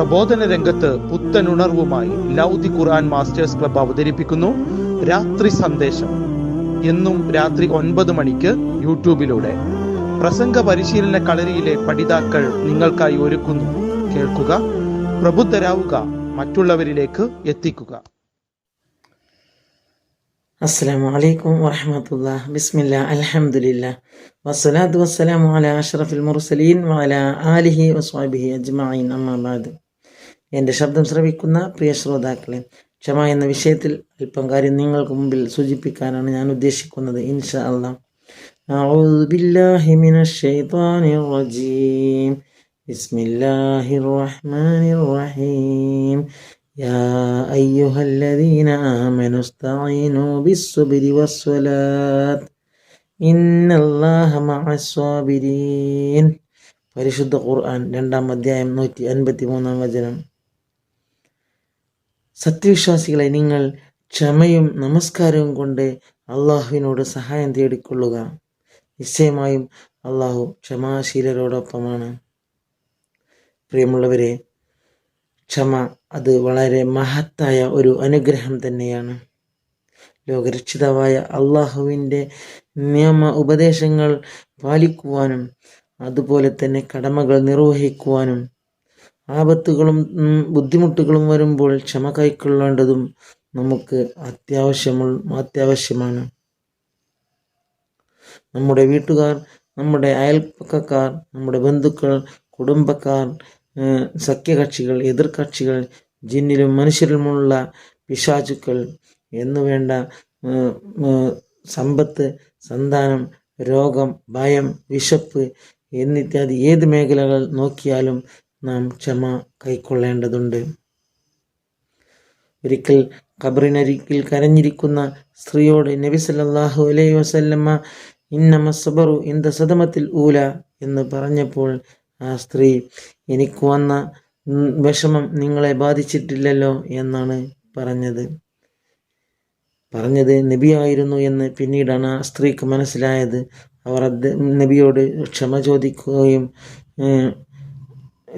പ്രബോധന രംഗത്ത് പുത്തനുണർവുമായി ലൗദി ഖുർആൻ masters club അവതരിപ്പിക്കുന്നു രാത്രി സന്ദേശം. എന്നും രാത്രി ഒൻപത് മണിക്ക് യൂട്യൂബിലൂടെ. പ്രസംഗ പരിശീലന കളരിയിലെ പഠിതാക്കൾ നിങ്ങൾക്കായി ഒരുക്കുന്നു. കേൾക്കുക പ്രബുദ്ധരാവുക മറ്റുള്ളവരിലേക്ക് എത്തിക്കുക. അസ്സലാമു വലൈക്കും വറഹമത്തുല്ല ബിസ്മില്ല അലഹമുല്ല വസ്സലാത്തു വസ്സലാം അല അഷ്റഫുൽ മുർസലീൻ വല ആലിഹി വസ്വാബിഹി അജ്മായിൻ അമ്മാബാദ് എൻ്റെ ശബ്ദം ശ്രവിക്കുന്ന പ്രിയ ശ്രോതാക്കളെ ക്ഷമ എന്ന വിഷയത്തിൽ അല്പം കാര്യം നിങ്ങൾക്ക് മുമ്പിൽ സൂചിപ്പിക്കാനാണ് ഞാൻ ഉദ്ദേശിക്കുന്നത് ഇൻഷാ അള്ളാഹ് أعوذ بالله من الشيطان الرجيم بسم الله الرحمن الرحيم يا أيها الذين آمنوا استعينوا بالصبر والصلاة إن الله مع الصابرين പരിശുദ്ധ ഖുർആൻ രണ്ടാം അധ്യായം നൂറ്റി അൻപത്തി മൂന്നാം വചനം സത്യവിശ്വാസികളെ നിങ്ങൾ ക്ഷമയും നമസ്കാരവും കൊണ്ട് അള്ളാഹുവിനോട് സഹായം തേടിക്കൊള്ളുക. നിശ്ചയമായും അള്ളാഹു ക്ഷമാശീലരോടൊപ്പമാണ്. പ്രിയമുള്ളവരെ ക്ഷമ അത് വളരെ മഹത്തായ ഒരു അനുഗ്രഹം തന്നെയാണ്. ലോകരക്ഷിതാവായ അള്ളാഹുവിന്റെ നിയമ ഉപദേശങ്ങൾ പാലിക്കുവാനും അതുപോലെ തന്നെ കടമകൾ നിർവഹിക്കുവാനും ആപത്തുകളും ബുദ്ധിമുട്ടുകളും വരുമ്പോൾ ക്ഷമ കൈക്കൊള്ളേണ്ടതും നമുക്ക് അത്യാവശ്യമുള്ള അത്യാവശ്യമാണ്. നമ്മുടെ വീട്ടുകാർ നമ്മുടെ അയൽപ്പക്കാർ നമ്മുടെ ബന്ധുക്കൾ കുടുംബക്കാർ സഖ്യകക്ഷികൾ എതിർകക്ഷികൾ ജിന്നിലും മനുഷ്യരിലുമുള്ള പിശാചുക്കൾ എന്നുവേണ്ട സമ്പത്ത് സന്താനം രോഗം ഭയം വിശപ്പ് എന്നിത്യാദി ഏത് മേഖലകൾ നോക്കിയാലും നാം ക്ഷമ കൈക്കൊള്ളേണ്ടതുണ്ട്. ഒരിക്കൽ ഖബറിനരികിൽ കരഞ്ഞിരിക്കുന്ന സ്ത്രീയോട് നബി സല്ലാഹു അലൈഹി വസല്ലമ്മ ഇന്നമ സബറു ഇന്ത സദമത്തിൽ ഊല എന്ന് പറഞ്ഞപ്പോൾ ആ സ്ത്രീ എനിക്ക് വന്ന വിഷമം നിങ്ങളെ ബാധിച്ചിട്ടില്ലല്ലോ എന്നാണ് പറഞ്ഞത്. പറഞ്ഞത് നബിയായിരുന്നു എന്ന് പിന്നീടാണ് ആ സ്ത്രീക്ക് മനസ്സിലായത്. അവർ നബിയോട് ക്ഷമ ചോദിക്കുകയും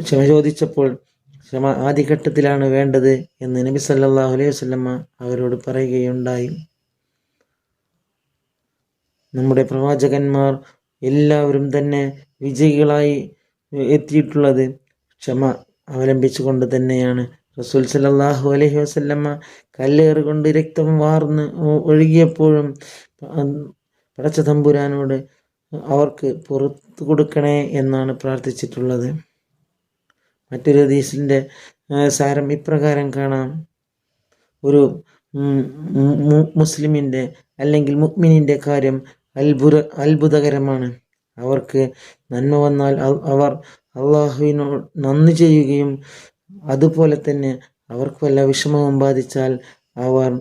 ക്ഷമ ചോദിച്ചപ്പോൾ ക്ഷമ ആദ്യഘട്ടത്തിലാണ് വേണ്ടത് എന്ന് നബി സല്ലാഹു അലൈഹി വസ്ലമ്മ അവരോട് പറയുകയുണ്ടായി. നമ്മുടെ പ്രവാചകന്മാർ എല്ലാവരും തന്നെ വിജയികളായി എത്തിയിട്ടുള്ളത് ക്ഷമ അവലംബിച്ചുകൊണ്ട് തന്നെയാണ്. റസൂൽ സല്ലല്ലാഹു അലഹി വസ്ല്ലമ്മ കല്ലേറുകൊണ്ട് രക്തം വാർന്ന് ഒഴുകിയപ്പോഴും പടച്ച തമ്പുരാനോട് അവർക്ക് പുറത്തു കൊടുക്കണേ എന്നാണ് പ്രാർത്ഥിച്ചിട്ടുള്ളത്. മറ്റൊരു ഹദീസിന്റെ സാരം ഇപ്രകാരം കാണാം. ഒരു മുസ്ലിമിന്റെ അല്ലെങ്കിൽ മുഗ്മിനിന്റെ കാര്യം അത്ഭുത അത്ഭുതകരമാണ്. അവർക്ക് നന്മ വന്നാൽ അവർ അള്ളാഹുവിനോട് നന്ദി ചെയ്യുകയും അതുപോലെ തന്നെ അവർക്ക് വല്ല വിഷമവും ബാധിച്ചാൽ അവർ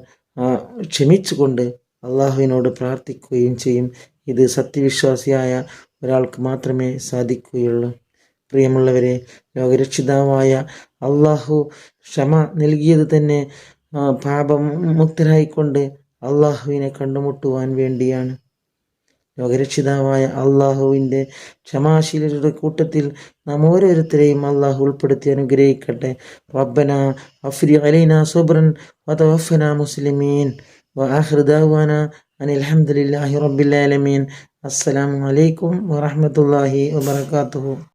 ക്ഷമിച്ചുകൊണ്ട് അള്ളാഹുവിനോട് പ്രാർത്ഥിക്കുകയും ചെയ്യും. ഇത് സത്യവിശ്വാസിയായ ഒരാൾക്ക് മാത്രമേ സാധിക്കുകയുള്ളൂ. പ്രിയമുള്ളവരെ ലോകരക്ഷിതാവായ അള്ളാഹു ക്ഷമ നൽകിയത് തന്നെ പാപമുക്തരായിക്കൊണ്ട് അള്ളാഹുവിനെ കണ്ടുമുട്ടുവാൻ വേണ്ടിയാണ്. ലോകരക്ഷിതാവായ അള്ളാഹുവിന്റെ ക്ഷമാശീലരുടെ കൂട്ടത്തിൽ നാം ഓരോരുത്തരെയും അള്ളാഹു ഉൾപ്പെടുത്തി അനുഗ്രഹിക്കട്ടെ. റബ്ബന അഫ്രി അലൈന സുബ്രൻ വതവഫന മുസ്ലിമീൻ. വഹൃദാന അനിൽഹമുല്ലാഹി റബ്ബിലാലമീൻ അസ്സലാമലൈക്കും വറഹമത്തല്ലാഹി വാത്തു